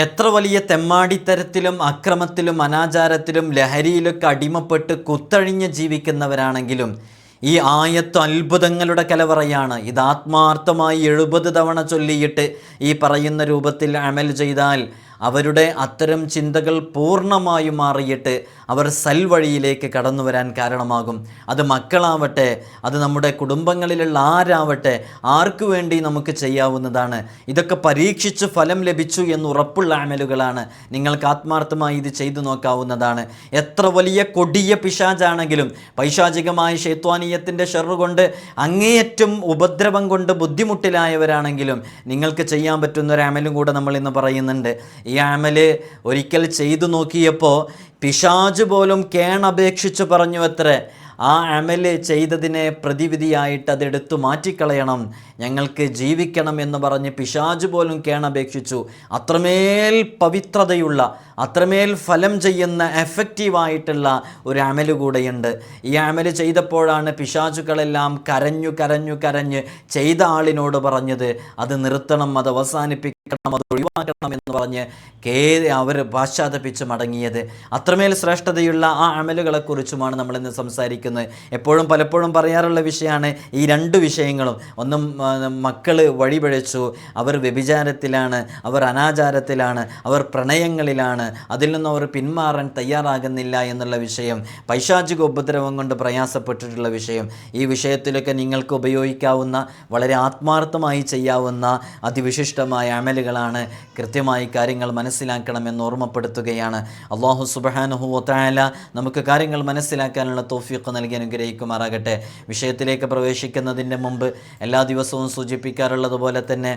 എത്ര വലിയ തെമ്മാടിത്തരത്തിലും അക്രമത്തിലും അനാചാരത്തിലും ലഹരിയിലൊക്കെ അടിമപ്പെട്ട് കുത്തഴിഞ്ഞ് ജീവിക്കുന്നവരാണെങ്കിലും ഈ ആയത്ത് അത്ഭുതങ്ങളുടെ കലവറയാണ്. ഇത് ആത്മാർത്ഥമായി എഴുപത് തവണ ചൊല്ലിയിട്ട് ഈ പറയുന്ന രൂപത്തിൽ അമൽ ചെയ്താൽ അവരുടെ അത്തരം ചിന്തകൾ പൂർണമായും മാറിയിട്ട് അവർ സൽവഴിയിലേക്ക് കടന്നു വരാൻ കാരണമാകും. അത് മക്കളാവട്ടെ അത് നമ്മുടെ കുടുംബങ്ങളിലുള്ള ആരാവട്ടെ ആർക്കു വേണ്ടി നമുക്ക് ചെയ്യാവുന്നതാണ്. ഇതൊക്കെ പരീക്ഷിച്ച് ഫലം ലഭിച്ചു എന്ന് ഉറപ്പുള്ള അമലുകളാണ്. നിങ്ങൾക്ക് ആത്മാർത്ഥമായി ഇത് ചെയ്തു നോക്കാവുന്നതാണ്. എത്ര വലിയ കൊടിയ പിശാചാണെങ്കിലും പൈശാചികമായ ഷേത്വാനീയത്തിന്റെ കൊണ്ട് അങ്ങേയറ്റം ഉപദ്രവം കൊണ്ട് ബുദ്ധിമുട്ടിലായവരാണെങ്കിലും നിങ്ങൾക്ക് ചെയ്യാൻ പറ്റുന്ന ഒരു അമലും കൂടെ നമ്മൾ ഇന്ന് പറയുന്നുണ്ട്. ഈ അമൽ ഒരിക്കൽ ചെയ്തു നോക്കിയപ്പോൾ പിശാജ് പോലും കേണപേക്ഷിച്ച് പറഞ്ഞു അത്രേ ആ അമൽ ചെയ്തതിനെ പ്രതിവിധിയായിട്ട് അതെടുത്തു മാറ്റിക്കളയണം. ഞങ്ങൾക്ക് ജീവിക്കണം എന്ന് പറഞ്ഞ് പിശാജ് പോലും കേണപേക്ഷിച്ചു അത്രമേൽ പവിത്രതയുള്ള അത്രമേൽ ഫലം ചെയ്യുന്ന എഫക്റ്റീവായിട്ടുള്ള ഒരു അമൽ കൂടെയുണ്ട്. ഈ അമൽ ചെയ്തപ്പോഴാണ് പിശാചുക്കളെല്ലാം കരഞ്ഞു കരഞ്ഞു കരഞ്ഞ് ചെയ്ത ആളിനോട് പറഞ്ഞത് അത് നിർത്തണം അത് അവസാനിപ്പിക്കണം. അത് ഒഴിവാക്കണം എന്ന് പറഞ്ഞ് കേ അവർ പാശ്ചാത്തപിച്ച് മടങ്ങിയത്. അത്രമേൽ ശ്രേഷ്ഠതയുള്ള ആ അമലുകളെക്കുറിച്ചുമാണ് നമ്മളിന്ന് സംസാരിക്കുന്നത്. എപ്പോഴും പലപ്പോഴും പറയാറുള്ള വിഷയമാണ് ഈ രണ്ട് വിഷയങ്ങളും. ഒന്നും മക്കൾ വഴിപഴച്ചു അവർ വ്യഭിചാരത്തിലാണ് അവർ അനാചാരത്തിലാണ് അവർ പ്രണയങ്ങളിലാണ് അതിൽ നിന്നും അവർ പിന്മാറാൻ തയ്യാറാകുന്നില്ല എന്നുള്ള വിഷയം പൈശാചിക ഉപദ്രവം കൊണ്ട് പ്രയാസപ്പെട്ടിട്ടുള്ള വിഷയം ഈ വിഷയത്തിലൊക്കെ നിങ്ങൾക്ക് ഉപയോഗിക്കാവുന്ന വളരെ ആത്മാർത്ഥമായി ചെയ്യാവുന്ന അതിവിശിഷ്ടമായ അമലുകളാണ് കൃത്യമായി കാര്യങ്ങൾ മനസ്സിലാക്കണമെന്ന് ഓർമ്മപ്പെടുത്തുകയാണ്. അള്ളാഹു സുബാനുഹുല നമുക്ക് കാര്യങ്ങൾ മനസ്സിലാക്കാനുള്ള തോഫിയൊക്കെ നൽകി അനുഗ്രഹിക്കുമാറാകട്ടെ. വിഷയത്തിലേക്ക് പ്രവേശിക്കുന്നതിന്റെ മുമ്പ് എല്ലാ ദിവസവും സൂചിപ്പിക്കാറുള്ളതുപോലെ തന്നെ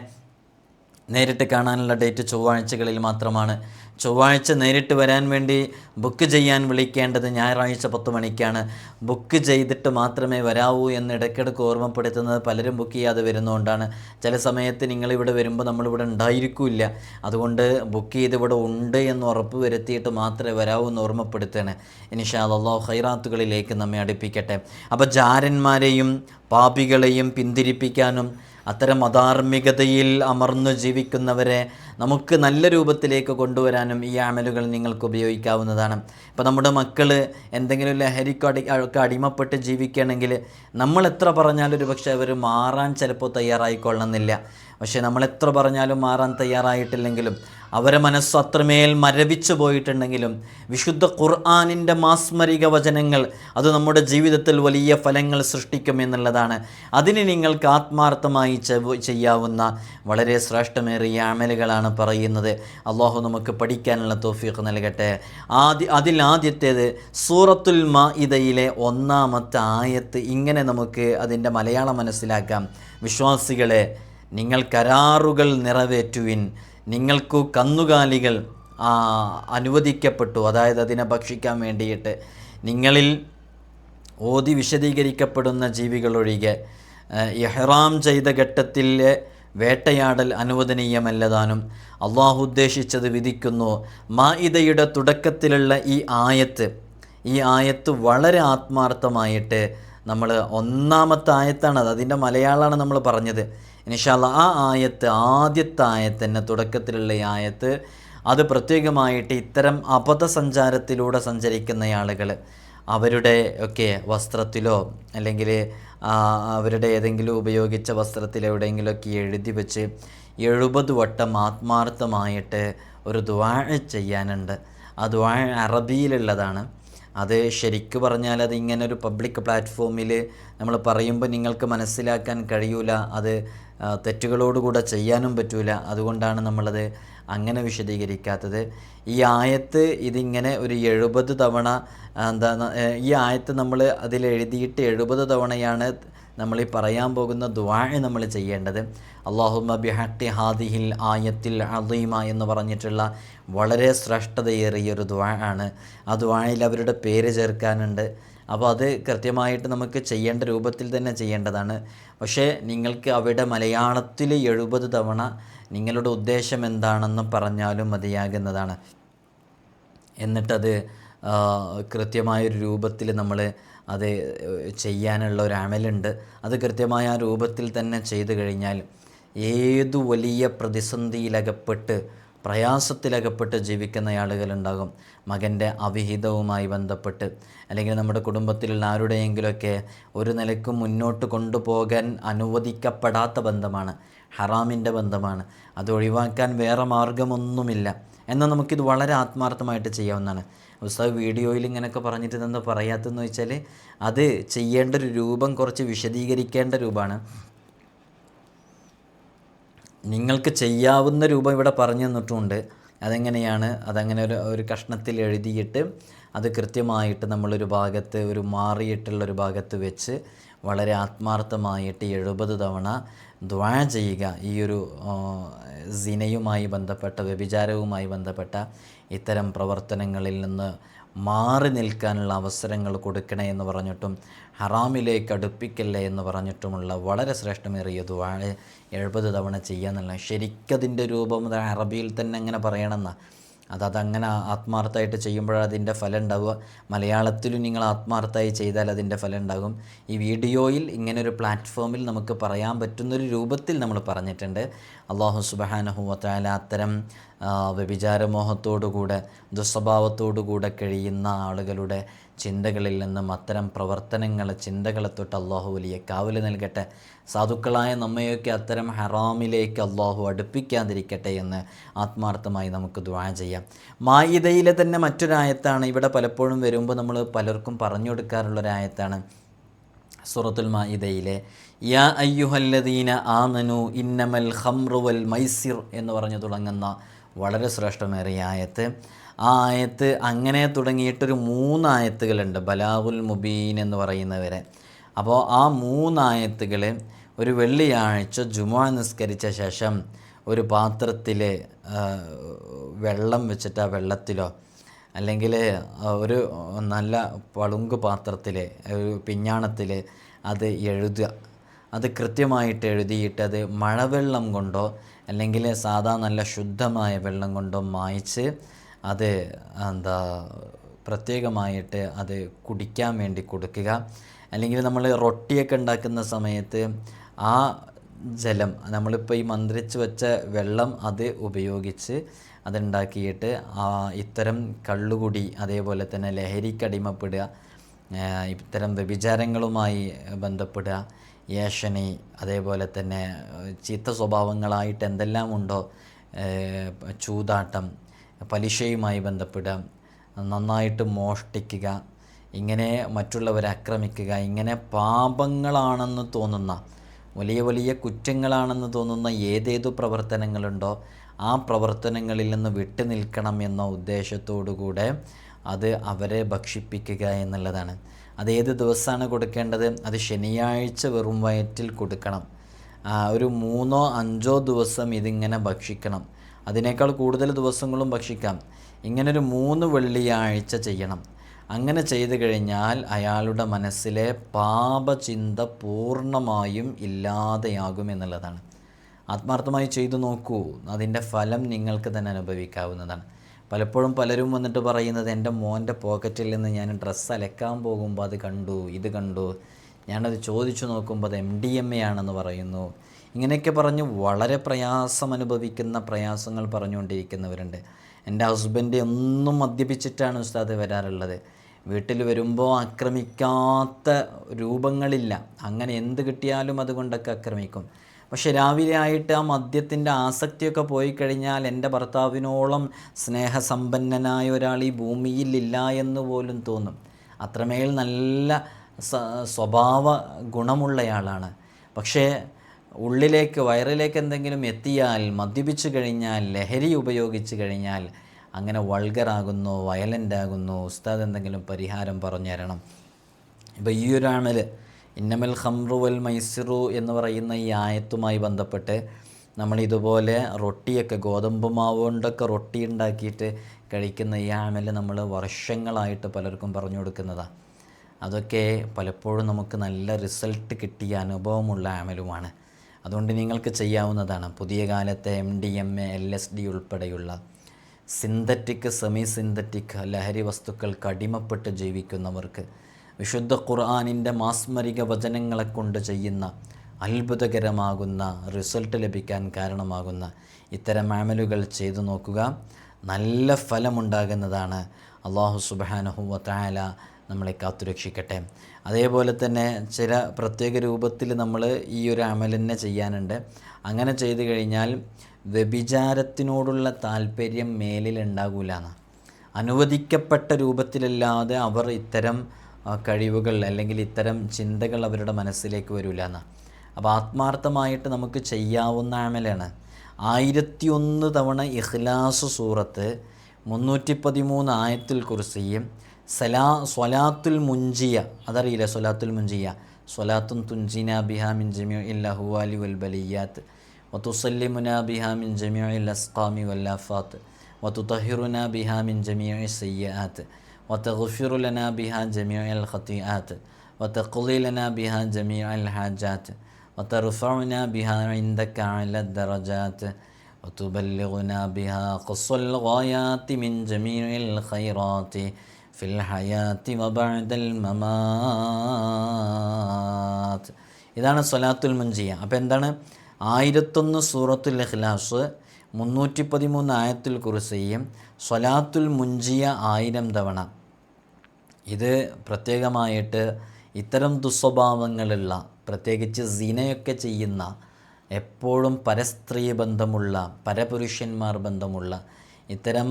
നേരിട്ട് കാണാനുള്ള ഡേറ്റ് ചൊവ്വാഴ്ചകളിൽ മാത്രമാണ്. ചൊവ്വാഴ്ച നേരിട്ട് വരാൻ വേണ്ടി ബുക്ക് ചെയ്യാൻ വിളിക്കേണ്ടത് ഞായറാഴ്ച പത്ത് മണിക്കാണ്. ബുക്ക് ചെയ്തിട്ട് മാത്രമേ വരാവൂ എന്ന് ഇടയ്ക്കിടയ്ക്ക് ഓർമ്മപ്പെടുത്തുന്നത് പലരും ബുക്ക് ചെയ്യാതെ വരുന്നതുകൊണ്ടാണ് ചില സമയത്ത് നിങ്ങളിവിടെ വരുമ്പോൾ നമ്മളിവിടെ ഉണ്ടായിരിക്കില്ല. അതുകൊണ്ട് ബുക്ക് ചെയ്ത് ഇവിടെ ഉണ്ട് എന്ന് ഉറപ്പ് വരുത്തിയിട്ട് മാത്രമേ വരാവൂ എന്ന് ഓർമ്മപ്പെടുത്തണേ ഇനിഷാ അള്ളാഹു ഹൈറാത്തുകളിലേക്ക് നമ്മെ അടുപ്പിക്കട്ടെ. അപ്പോൾ ജാരന്മാരെയും പാപികളെയും പിന്തിരിപ്പിക്കാനും അത്തരം അധാർമികതയിൽ അമർന്നു ജീവിക്കുന്നവരെ നമുക്ക് നല്ല രൂപത്തിലേക്ക് കൊണ്ടുവരാനും ഈ ആമലുകൾ നിങ്ങൾക്ക് ഉപയോഗിക്കാവുന്നതാണ്. ഇപ്പോൾ നമ്മുടെ മക്കൾ എന്തെങ്കിലും ലഹരിക്ക് അടി ഒക്കെ അടിമപ്പെട്ട് ജീവിക്കുകയാണെങ്കിൽ നമ്മൾ എത്ര പറഞ്ഞാലും ഒരു പക്ഷേ അവർ മാറാൻ ചിലപ്പോൾ തയ്യാറായിക്കൊള്ളണമെന്നില്ല പക്ഷേ നമ്മൾ എത്ര പറഞ്ഞാലും മാറാൻ തയ്യാറായിട്ടില്ലെങ്കിലും അവരെ മനസ്സ് അത്രമേൽ മരവിച്ചു പോയിട്ടുണ്ടെങ്കിലും വിശുദ്ധ ഖുർആാനിന്റെ മാസ്മരിക വചനങ്ങൾ അത് നമ്മുടെ ജീവിതത്തിൽ വലിയ ഫലങ്ങൾ സൃഷ്ടിക്കും എന്നുള്ളതാണ്. അതിന് നിങ്ങൾക്ക് ആത്മാർത്ഥമായി ചെയ്യാവുന്ന വളരെ ശ്രേഷ്ഠമേറിയ അമലുകളാണ് പറയുന്നത്. അള്ളാഹു നമുക്ക് പഠിക്കാനുള്ള തോഫീഖ് നൽകട്ടെ. ആദ്യ അതിൽ ആദ്യത്തേത് സൂറത്തുൽ മാ ഇതയിലെ ഒന്നാമത്തെ ആയത്ത് ഇങ്ങനെ നമുക്ക് അതിന്റെ മലയാളം മനസ്സിലാക്കാം. വിശ്വാസികളെ നിങ്ങൾ കരാറുകൾ നിറവേറ്റുവിൻ. നിങ്ങൾക്കു കന്നുകാലികൾ അനുവദിക്കപ്പെട്ടു. അതായത് അതിനെ ഭക്ഷിക്കാൻ വേണ്ടിയിട്ട്. നിങ്ങളിൽ ഓതി വിശദീകരിക്കപ്പെടുന്ന ജീവികളൊഴികെ ഇഹ്റാം ചെയ്ത ഘട്ടത്തിലെ വേട്ടയാടൽ അനുവദനീയമല്ലതാനും അള്ളാഹു ഉദ്ദേശിച്ചത് വിധിക്കുന്നു. മാഇദയുടെ തുടക്കത്തിലുള്ള ഈ ആയത്ത് ഈ ആയത്ത് വളരെ ആത്മാർത്ഥമായിട്ട് നമ്മൾ ഒന്നാമത്തെ ആയത്താണ് അത് അതിന്റെ മലയാളമാണ് നമ്മൾ പറഞ്ഞത്. ഇനിഷാല്ല ആ ആയത്ത് ആദ്യത്തെ ആയത്ത് തന്നെ തുടക്കത്തിലുള്ള ഈ ആയത്ത് അത് പ്രത്യേകമായിട്ട് ഇത്തരം അബദ്ധസഞ്ചാരത്തിലൂടെ സഞ്ചരിക്കുന്ന ആളുകൾ അവരുടെ ഒക്കെ വസ്ത്രത്തിലോ അല്ലെങ്കിൽ അവരുടെ ഏതെങ്കിലും ഉപയോഗിച്ച വസ്ത്രത്തിൽ എവിടെയെങ്കിലുമൊക്കെ എഴുതി വെച്ച് എഴുപത് വട്ടം ആത്മാർത്ഥമായിട്ട് ഒരു ദ്വാഴ ചെയ്യാനുണ്ട്. ആ ദ്വാഴ അറബിയിലുള്ളതാണ്. അത് ശരിക്കു പറഞ്ഞാൽ അത് ഇങ്ങനെ ഒരു പബ്ലിക് പ്ലാറ്റ്ഫോമിൽ നമ്മൾ പറയുമ്പോൾ നിങ്ങൾക്ക് മനസ്സിലാക്കാൻ കഴിയൂല. അത് തെറ്റുകളോടുകൂടെ ചെയ്യാനും പറ്റൂല. അതുകൊണ്ടാണ് നമ്മളത് അങ്ങനെ വിശദീകരിക്കാത്തത്. ഈ ആയത്ത് ഇതിങ്ങനെ ഒരു എഴുപത് തവണ എന്താ ഈ ആയത്ത് നമ്മൾ അതിൽ എഴുതിയിട്ട് എഴുപത് തവണയാണ് നമ്മൾ ഈ പറയാൻ പോകുന്ന ദ്വാഴ നമ്മൾ ചെയ്യേണ്ടത്. അള്ളാഹുമ ബിഹട്ടി ഹാദിഹിൽ ആയത്തിൽ അദീമ എന്ന് പറഞ്ഞിട്ടുള്ള വളരെ ശ്രേഷ്ഠതയേറിയ ഒരു ദ്വാ ആണ്. ആ ദ്വാഴയിൽ അവരുടെ പേര് ചേർക്കാനുണ്ട്. അപ്പോൾ അത് കൃത്യമായിട്ട് നമുക്ക് ചെയ്യേണ്ട രൂപത്തിൽ തന്നെ ചെയ്യേണ്ടതാണ്. പക്ഷേ നിങ്ങൾക്ക് അവിടെ മലയാളത്തിൽ എഴുപത് തവണ നിങ്ങളുടെ ഉദ്ദേശം എന്താണെന്ന് പറഞ്ഞാലും മതിയാകുന്നതാണ്. എന്നിട്ടത് കൃത്യമായൊരു രൂപത്തിൽ നമ്മൾ അത് ചെയ്യാനുള്ള ഒരു അമലുണ്ട്. അത് കൃത്യമായ രൂപത്തിൽ തന്നെ ചെയ്തു കഴിഞ്ഞാൽ ഏതു വലിയ പ്രതിസന്ധിയിലകപ്പെട്ട് പ്രയാസത്തിലകപ്പെട്ട് ജീവിക്കുന്ന ആളുകളുണ്ടാകും മകന്റെ അവിഹിതവുമായി ബന്ധപ്പെട്ട്. അല്ലെങ്കിൽ നമ്മുടെ കുടുംബത്തിലുള്ള ആരുടെയെങ്കിലുമൊക്കെ ഒരു നിലക്കും മുന്നോട്ട് കൊണ്ടുപോകാൻ അനുവദിക്കപ്പെടാത്ത ബന്ധമാണ്. ഹറാമിന്റെ ബന്ധമാണ്. അത് ഒഴിവാക്കാൻ വേറെ മാർഗമൊന്നുമില്ല. എന്നാൽ നമുക്കിത് വളരെ ആത്മാർത്ഥമായിട്ട് ചെയ്യാവുന്നതാണ്. ഉസ്താദ് വീഡിയോയിൽ ഇങ്ങനെയൊക്കെ പറഞ്ഞിട്ട് നിന്ന് പറയാത്തതെന്ന് വെച്ചാൽ അത് ചെയ്യേണ്ട ഒരു രൂപം കുറച്ച് വിശദീകരിക്കേണ്ട രൂപമാണ്. നിങ്ങൾക്ക് ചെയ്യാവുന്ന രൂപം ഇവിടെ പറഞ്ഞു തന്നിട്ടുമുണ്ട് അതെങ്ങനെയാണ്? അതങ്ങനെ ഒരു ഒരു കഷ്ണത്തിൽ എഴുതിയിട്ട് അത് കൃത്യമായിട്ട് നമ്മളൊരു ഭാഗത്ത് ഒരു മാറിയിട്ടുള്ള ഒരു ഭാഗത്ത് വെച്ച് വളരെ ആത്മാർത്ഥമായിട്ട് എഴുപത് തവണ ദ്വാ ചെയ്യുക. ഈ ഒരു സിനയുമായി ബന്ധപ്പെട്ട വ്യഭിചാരവുമായി ബന്ധപ്പെട്ട ഇത്തരം പ്രവർത്തനങ്ങളിൽ നിന്ന് മാറി നിൽക്കാനുള്ള അവസരങ്ങൾ കൊടുക്കണേ എന്ന് പറഞ്ഞിട്ടും ഹറാമിലേക്ക് അടുപ്പിക്കല്ലേ എന്ന് പറഞ്ഞിട്ടുമുള്ള വളരെ ശ്രേഷ്ഠമേറിയ ദ്വാ എഴുപത് തവണ ചെയ്യാന്നുള്ള ശരിക്കതിന്റെ രൂപം അറബിയിൽ തന്നെ അങ്ങനെ പറയണമെന്നാണ് അത് അതങ്ങനെ ആത്മാർത്ഥമായിട്ട് ചെയ്യുമ്പോഴാണ് അതിന്റെ ഫലം ഉണ്ടാവുക. മലയാളത്തിലും നിങ്ങൾ ആത്മാർത്ഥമായി ചെയ്താൽ അതിന്റെ ഫലം ഉണ്ടാകും. ഈ വീഡിയോയിൽ ഇങ്ങനെ ഒരു പ്ലാറ്റ്ഫോമിൽ നമുക്ക് പറയാൻ പറ്റുന്നൊരു രൂപത്തിൽ നമ്മൾ പറഞ്ഞിട്ടുണ്ട്. അള്ളാഹു സുബഹാനഹുവത്താല അത്തരം വ്യഭിചാരമോഹത്തോടുകൂടെ ദുസ്വഭാവത്തോടുകൂടെ കഴിയുന്ന ആളുകളുടെ ചിന്തകളിൽ നിന്നും അത്തരം പ്രവർത്തനങ്ങൾ ചിന്തകളെ തൊട്ട് അള്ളാഹു വലിയ കാവൽ നൽകട്ടെ. സാധുക്കളായ നമ്മയൊക്കെ അത്തരം ഹറാമിലേക്ക് അള്ളാഹു അടുപ്പിക്കാതിരിക്കട്ടെ എന്ന് ആത്മാർത്ഥമായി നമുക്ക് ദ്വാ ചെയ്യാം. മായിതയിലെ തന്നെ മറ്റൊരായത്താണ്. ഇവിടെ പലപ്പോഴും വരുമ്പോൾ നമ്മൾ പലർക്കും പറഞ്ഞു കൊടുക്കാറുള്ളൊരായത്താണ് സൂറത്തുൽ മായിദയിലെ യാ അയ്യുഹല്ലദീന ആനനു ഇന്നമൽ ഖംറു വൽ മൈസിർ എന്ന് പറഞ്ഞു തുടങ്ങുന്ന വളരെ ശ്രേഷ്ഠമേറിയ ആയത്ത്. ആ ആയത്ത് അങ്ങനെ തുടങ്ങിയിട്ടൊരു മൂന്നായത്തുകളുണ്ട്. ബലാവുൽ മുബീൻ എന്ന് പറയുന്നവരെ. അപ്പോൾ ആ മൂന്നായത്തുകൾ ഒരു വെള്ളിയാഴ്ച ജുമാ നിസ്കരിച്ച ശേഷം ഒരു പാത്രത്തിൽ വെള്ളം വെച്ചിട്ട് ആ വെള്ളത്തിലോ അല്ലെങ്കിൽ ഒരു നല്ല പളുങ്ക് പാത്രത്തിൽ ഒരു പിഞ്ഞാണത്തിൽ അത് എഴുതുക. അത് കൃത്യമായിട്ട് എഴുതിയിട്ട് അത് മഴവെള്ളം കൊണ്ടോ അല്ലെങ്കിൽ സാധാ നല്ല ശുദ്ധമായ വെള്ളം കൊണ്ടോ മായ്ച്ച് അത് എന്താ പ്രത്യേകമായിട്ട് അത് കുടിക്കാൻ വേണ്ടി കൊടുക്കുക. അല്ലെങ്കിൽ നമ്മൾ റൊട്ടിയൊക്കെ ഉണ്ടാക്കുന്ന സമയത്ത് ആ ജലം നമ്മളിപ്പോൾ ഈ മന്ത്രിച്ച് വെച്ച വെള്ളം അത് ഉപയോഗിച്ച് അതുണ്ടാക്കിയിട്ട് ആ ഇത്തരം കള്ളുകുടി അതേപോലെ തന്നെ ലഹരിക്കടിമപ്പെടുക ഇത്തരം വ്യഭിചാരങ്ങളുമായി ബന്ധപ്പെടുക ഏഷണി അതേപോലെ തന്നെ ചീത്ത സ്വഭാവങ്ങളായിട്ട് എന്തെല്ലാം ഉണ്ടോ ചൂതാട്ടം പലിശയുമായി ബന്ധപ്പെടുക നന്നായിട്ട് മോഷ്ടിക്കുക ഇങ്ങനെ മറ്റുള്ളവരെ ആക്രമിക്കുക ഇങ്ങനെ പാപങ്ങളാണെന്ന് തോന്നുന്ന വലിയ വലിയ കുറ്റങ്ങളാണെന്ന് തോന്നുന്ന ഏതേതു പ്രവർത്തനങ്ങളുണ്ടോ ആ പ്രവർത്തനങ്ങളിൽ നിന്ന് വിട്ടു നിൽക്കണം എന്ന ഉദ്ദേശത്തോടുകൂടെ അത് അവരെ ഭക്ഷിപ്പിക്കുക എന്നുള്ളതാണ്. അത് ഏത് ദിവസമാണ് കൊടുക്കേണ്ടത്? അത് ശനിയാഴ്ച വെറും വയറ്റിൽ കൊടുക്കണം. ഒരു മൂന്നോ അഞ്ചോ ദിവസം ഇതിങ്ങനെ ഭക്ഷിക്കണം. അതിനേക്കാൾ കൂടുതൽ ദിവസങ്ങളും ഭക്ഷിക്കാം. ഇങ്ങനൊരു മൂന്ന് വെള്ളിയാഴ്ച ചെയ്യണം. അങ്ങനെ ചെയ്തു കഴിഞ്ഞാൽ അയാളുടെ മനസ്സിലെ പാപചിന്ത പൂർണമായും ഇല്ലാതെയാകും എന്നുള്ളതാണ്. ആത്മാർത്ഥമായി ചെയ്തു നോക്കൂ. അതിന്റെ ഫലം നിങ്ങൾക്ക് തന്നെ അനുഭവിക്കാവുന്നതാണ്. പലപ്പോഴും പലരും വന്നിട്ട് പറയുന്നത് എന്റെ മോന്റെ പോക്കറ്റിൽ നിന്ന് ഞാൻ ഡ്രസ്സ് അലക്കാൻ പോകുമ്പോൾ അത് കണ്ടു ഇത് കണ്ടു. ഞാനത് ചോദിച്ചു നോക്കുമ്പോൾ അത് എം ഡി എം എ ആണെന്ന് പറയുന്നു. ഇങ്ങനെയൊക്കെ പറഞ്ഞ് വളരെ പ്രയാസം അനുഭവിക്കുന്ന പ്രയാസങ്ങൾ പറഞ്ഞുകൊണ്ടിരിക്കുന്നവരുണ്ട്. എന്റെ ഹസ്ബൻഡ് ഒന്നും മദ്യപിച്ചിട്ടാണ് ഉസ്താദ് വരാറുള്ളത്. വീട്ടിൽ വരുമ്പോൾ ആക്രമിക്കാത്ത രൂപങ്ങളില്ല. അങ്ങനെ എന്ത് കിട്ടിയാലും അതുകൊണ്ടൊക്കെ ആക്രമിക്കും. പക്ഷെ രാവിലെ ആയിട്ട് ആ മദ്യത്തിന്റെ ആസക്തിയൊക്കെ പോയി കഴിഞ്ഞാൽ എന്റെ ഭർത്താവിനോളം സ്നേഹസമ്പന്നനായ ഒരാൾ ഈ ഭൂമിയിലില്ല എന്ന് പോലും തോന്നും. അത്രമേൽ നല്ല സ്വഭാവ ഗുണമുള്ളയാളാണ്. പക്ഷേ ഉള്ളിലേക്ക് വയറിലേക്ക് എന്തെങ്കിലും എത്തിയാൽ മദ്യപിച്ചു കഴിഞ്ഞാൽ ലഹരി ഉപയോഗിച്ചു കഴിഞ്ഞാൽ അങ്ങനെ വൾഗറാകുന്നു വയലന്റ് ആകുന്നു ഉസ്താദ് എന്തെങ്കിലും പരിഹാരം പറഞ്ഞു തരണം. ഇപ്പോൾ ഈ ഒരു ആമൽ ഇന്നമൽ ഹംറു വൽ മൈസിറു എന്ന് പറയുന്ന ഈ ആയത്തുമായി ബന്ധപ്പെട്ട് നമ്മൾ ഇതുപോലെ റൊട്ടിയൊക്കെ ഗോതമ്പ് മാവ് കൊണ്ടൊക്കെ റൊട്ടി ഉണ്ടാക്കിയിട്ട് കഴിക്കുന്ന ഈ ആമൽ നമ്മൾ വർഷങ്ങളായിട്ട് പലർക്കും പറഞ്ഞു കൊടുക്കുന്നതാണ് അതൊക്കെ പലപ്പോഴും നമുക്ക് നല്ല റിസൾട്ട് കിട്ടിയ അനുഭവമുള്ള ആമലുമാണ്. അതുകൊണ്ട് നിങ്ങൾക്ക് ചെയ്യാവുന്നതാണ് പുതിയ കാലത്തെ M D M A L S D ഉൾപ്പെടെയുള്ള സിന്തറ്റിക് സെമി സിന്തറ്റിക് ലഹരി വസ്തുക്കൾ കടിമപ്പെട്ട് ജീവിക്കുന്നവർക്ക് വിശുദ്ധ ഖുർആാനിന്റെ മാസ്മരിക വചനങ്ങളെ കൊണ്ട് ചെയ്യുന്ന അത്ഭുതകരമാകുന്ന റിസൾട്ട് ലഭിക്കാൻ കാരണമാകുന്ന ഇത്തരം അമലുകൾ ചെയ്തു നോക്കുക. നല്ല ഫലമുണ്ടാകുന്നതാണ് അള്ളാഹു സുബാനഹുവ താല നമ്മളെ കാത്തുരക്ഷിക്കട്ടെ. അതേപോലെ തന്നെ ചില പ്രത്യേക രൂപത്തിൽ നമ്മൾ ഈ ഒരു അമലിനെ ചെയ്യാനുണ്ട്. അങ്ങനെ ചെയ്തു കഴിഞ്ഞാൽ വ്യഭിചാരത്തിനോടുള്ള താല്പര്യം മേലിൽ ഉണ്ടാകൂലെന്ന് അനുവദിക്കപ്പെട്ട രൂപത്തിലല്ലാതെ അവർ ഇത്തരം കഴിവുകൾ അല്ലെങ്കിൽ ഇത്തരം ചിന്തകൾ അവരുടെ മനസ്സിലേക്ക് വരില്ല എന്നാണ് അപ്പോൾ ആത്മാർത്ഥമായിട്ട് നമുക്ക് ചെയ്യാവുന്ന ആമലാണ് ആയിരത്തി ഒന്ന് തവണ ഇഖ്ലാസ് സൂറത്ത് മുന്നൂറ്റി പതിമൂന്ന് ആയത്തിൽ കുറിസിയും സലാ സ്വലാത്തുൽ മുഞ്ചിയ അതറിയില്ല സ്വലാത്തുൽ മുഞ്ചിയ സ്വലാത്തും തുഞ്ചിന ബിഹാ മിൻ ജമിയോ ഇല്ല ഹുവാലി വൽ ബലിയാത്ത്. വത്തുസല്ലിമുന ബിഹാ മിൻ ജമിയോ ഇല്ല അസ്കാമി വല്ലാഫാത്ത് വത്തുതഹിറുന ബിഹാ മിൻ ജമിയോ സയ്യാത്ത്. وتغفر لنا بها جميع الخطيئات وتقضي لنا بها جميع الحاجات وترفعنا بها عندك على الدرجات وتبلغنا بها قصى الغايات من جميع الخيرات في الحياة وبعد الممات ഇതാണ് സ്വലാത്തുൽ മുഞ്ചിയ അപ്പോൾ എന്താണ് ആയിരത്തൊന്ന് സൂറത്തുൽ ഇഖ്ലാസ് മുന്നൂറ്റി പതിമൂന്ന് ആയത്തുൽ കുറിസയും സ്വലാത്തുൽ മുഞ്ചിയ ആയിരം തവണ. ഇത് പ്രത്യേകമായിട്ട് ഇത്തരം ദുസ്വഭാവങ്ങളുള്ള പ്രത്യേകിച്ച് സീനയൊക്കെ ചെയ്യുന്ന എപ്പോഴും പരസ്ത്രീ ബന്ധമുള്ള പരപുരുഷന്മാർ ബന്ധമുള്ള ഇത്തരം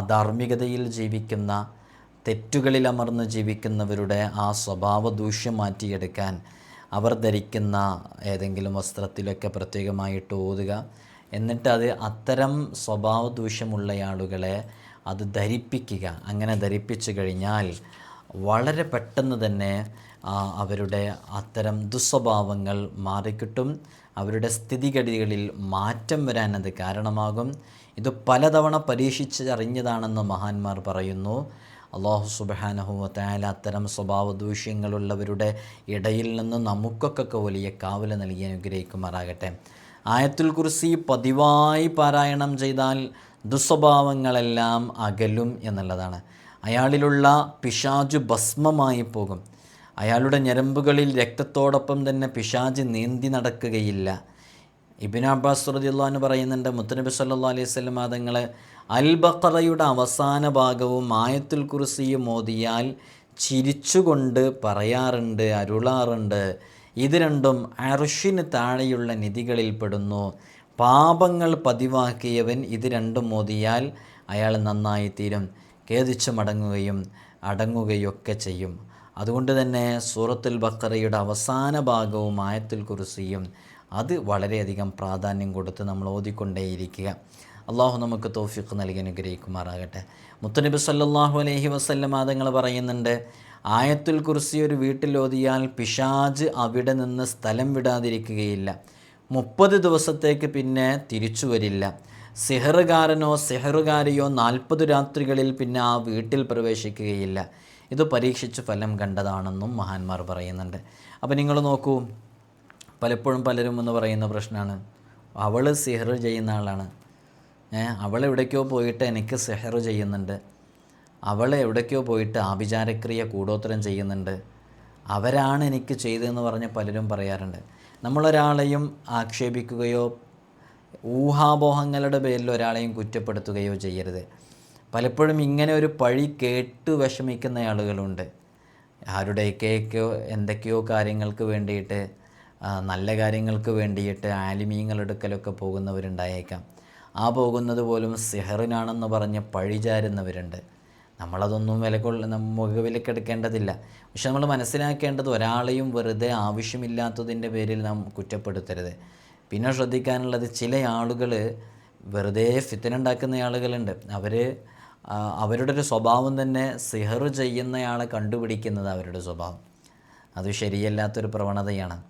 അധാർമികതയിൽ ജീവിക്കുന്ന തെറ്റുകളിൽ അമർന്ന് ജീവിക്കുന്നവരുടെ ആ സ്വഭാവ ദൂഷ്യം മാറ്റിയെടുക്കാൻ അവർ ധരിക്കുന്ന ഏതെങ്കിലും വസ്ത്രത്തിലൊക്കെ പ്രത്യേകമായിട്ട് ഓതുക. എന്നിട്ട് അത് അത്തരം സ്വഭാവ ആളുകളെ അത് ധരിപ്പിക്കുക. അങ്ങനെ ധരിപ്പിച്ചു കഴിഞ്ഞാൽ വളരെ പെട്ടെന്ന് തന്നെ അവരുടെ അത്തരം ദുസ്വഭാവങ്ങൾ മാറിക്കിട്ടും. അവരുടെ സ്ഥിതിഗതികളിൽ മാറ്റം വരാൻ അത് കാരണമാകും. ഇത് പലതവണ പരീക്ഷിച്ചറിഞ്ഞതാണെന്ന് മഹാന്മാർ പറയുന്നു. അള്ളാഹു സുബാനഹുവത്തായാല അത്തരം സ്വഭാവ ദൂഷ്യങ്ങളുള്ളവരുടെ ഇടയിൽ നിന്ന് നമുക്കൊക്കെ വലിയ കാവല നൽകി അനുഗ്രഹിക്കുമാറാകട്ടെ. ആയത്തുൽ കുർസി പതിവായി പാരായണം ചെയ്താൽ ദുസ്വഭാവങ്ങളെല്ലാം അകലും എന്നുള്ളതാണ്. അയാളിലുള്ള പിശാജു ഭസ്മമായി പോകും. അയാളുടെ ഞരമ്പുകളിൽ രക്തത്തോടൊപ്പം തന്നെ പിശാജ് നീന്തി നടക്കുകയില്ല. ഇബിൻ അബ്ബാസ് റദിയുള്ളഹാന് പറയുന്നുണ്ട് മുത്തനബി സല്ലാ അലൈഹി സ്വലം തങ്ങൾ അൽ ബക്കറയുടെ അവസാന ഭാഗവും ആയത്തുൽ കുർസിയും ഓതിയാൽ ചിരിച്ചുകൊണ്ട് പറയാറുണ്ട് അരുളാറുണ്ട് ഇത് രണ്ടും അർഷിന് താഴെയുള്ള നിധികളിൽ പെടുന്നു. പാപങ്ങൾ പതിവാക്കിയവൻ ഇത് രണ്ടും മോദിയാൽ അയാൾ നന്നായി തീരും ഖേദിച്ചു മടങ്ങുകയും അടങ്ങുകയൊക്കെ ചെയ്യും. അതുകൊണ്ട് തന്നെ സൂറത്തുൽ ബക്കറയുടെ അവസാന ഭാഗവും ആയത്തുൽ കുറിസിയും അത് വളരെയധികം പ്രാധാന്യം കൊടുത്ത് നമ്മൾ ഓതിക്കൊണ്ടേയിരിക്കുക. അള്ളാഹു നമുക്ക് തോഫിക്ക് നൽകി അനുഗ്രഹിക്കുമാറാകട്ടെ. മുത്തനബി സല്ലാഹു അലഹി വസല്ലം തങ്ങൾ പറയുന്നുണ്ട് ആയത്തുൽ കുർസി ഒരു വീട്ടിലോതിയാൽ പിശാജ് അവിടെ നിന്ന് സ്ഥലം വിടാതിരിക്കുകയില്ല. മുപ്പത് ദിവസത്തേക്ക് പിന്നെ തിരിച്ചു വരില്ല. സിഹറുകാരനോ സിഹറുകാരിയോ നാൽപ്പത് രാത്രികളിൽ പിന്നെ ആ വീട്ടിൽ പ്രവേശിക്കുകയില്ല. ഇത് പരീക്ഷിച്ച് ഫലം കണ്ടതാണെന്നും മഹാന്മാർ പറയുന്നുണ്ട്. അപ്പോൾ നിങ്ങൾ നോക്കൂ പലപ്പോഴും പലരും എന്ന് പറയുന്ന പ്രശ്നമാണ്. അവൾ സിഹർ ചെയ്യുന്ന ആളാണ്. ഏഹ് അവൾ എവിടേക്കോ പോയിട്ട് എനിക്ക് സിഹർ ചെയ്യുന്നുണ്ട്. അവൾ എവിടേക്കോ പോയിട്ട് ആഭിചാരക്രിയ കൂടോത്തരം ചെയ്യുന്നുണ്ട്. അവരാണ് എനിക്ക് ചെയ്തതെന്ന് പറഞ്ഞ് പലരും പറയാറുണ്ട്. നമ്മളൊരാളെയും ആക്ഷേപിക്കുകയോ ഊഹാപോഹങ്ങളുടെ പേരിൽ ഒരാളെയും കുറ്റപ്പെടുത്തുകയോ ചെയ്യരുത്. പലപ്പോഴും ഇങ്ങനെ ഒരു പഴി കേട്ട് വിഷമിക്കുന്ന ആളുകളുണ്ട്. ആരുടെയൊക്കെയൊക്കെയോ എന്തൊക്കെയോ കാര്യങ്ങൾക്ക് വേണ്ടിയിട്ട് നല്ല കാര്യങ്ങൾക്ക് വേണ്ടിയിട്ട് ആലിമീങ്ങളെടുക്കലൊക്കെ പോകുന്നവരുണ്ടായേക്കാം. ആ പോകുന്നത് പോലും സിഹറിനാണെന്ന് പറഞ്ഞ് പഴിചാരുന്നവരുണ്ട്. നമ്മളതൊന്നും വില കൊള്ള മുഖവിലക്കെടുക്കേണ്ടതില്ല. പക്ഷെ നമ്മൾ മനസ്സിലാക്കേണ്ടത് ഒരാളെയും വെറുതെ ആവശ്യമില്ലാത്തതിന്റെ പേരിൽ നാം കുറ്റപ്പെടുത്തരുത്. പിന്നെ ശ്രദ്ധിക്കാനുള്ളത് ചില ആളുകൾ വെറുതെ ഫിത്തനുണ്ടാക്കുന്ന ആളുകളുണ്ട് അവർ അവരുടെ ഒരു സ്വഭാവം തന്നെ സിഹർ ചെയ്യുന്നയാളെ കണ്ടുപിടിക്കുന്നത് അവരുടെ സ്വഭാവം. അത് ശരിയല്ലാത്തൊരു പ്രവണതയാണ്.